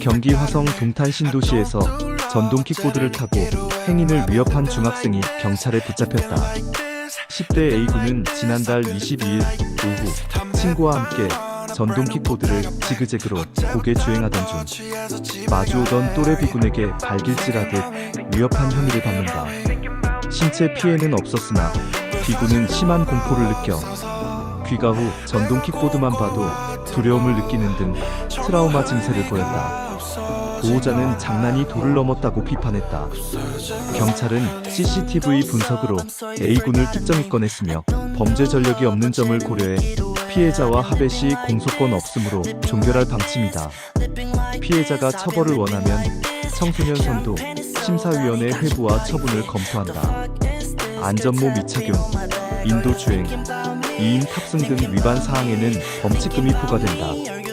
경기 화성 동탄 신도시에서 전동 킥보드를 타고 행인을 위협한 중학생이 경찰에 붙잡혔다. 10대 A군은 지난달 22일 오후 친구와 함께 전동 킥보드를 지그재그로 고개 주행하던 중 마주오던 또래 B군에게 발길질하듯 위협한 혐의를 받는다. 신체 피해는 없었으나 B군은 심한 공포를 느껴 귀가 후 전동 킥보드만 봐도 두려움을 느끼는 등 트라우마 증세를 보였다. 보호자는 장난이 도를 넘었다고 비판했다. 경찰은 CCTV 분석으로 A군을 특정입건했으며 범죄 전력이 없는 점을 고려해 피해자와 합의 시 공소권 없음으로 종결할 방침이다. 피해자가 처벌을 원하면 청소년 선도 심사위원회 회부와 처분을 검토한다. 안전모 미착용, 인도 주행, 2인 탑승 등 위반 사항에는 범칙금이 부과된다.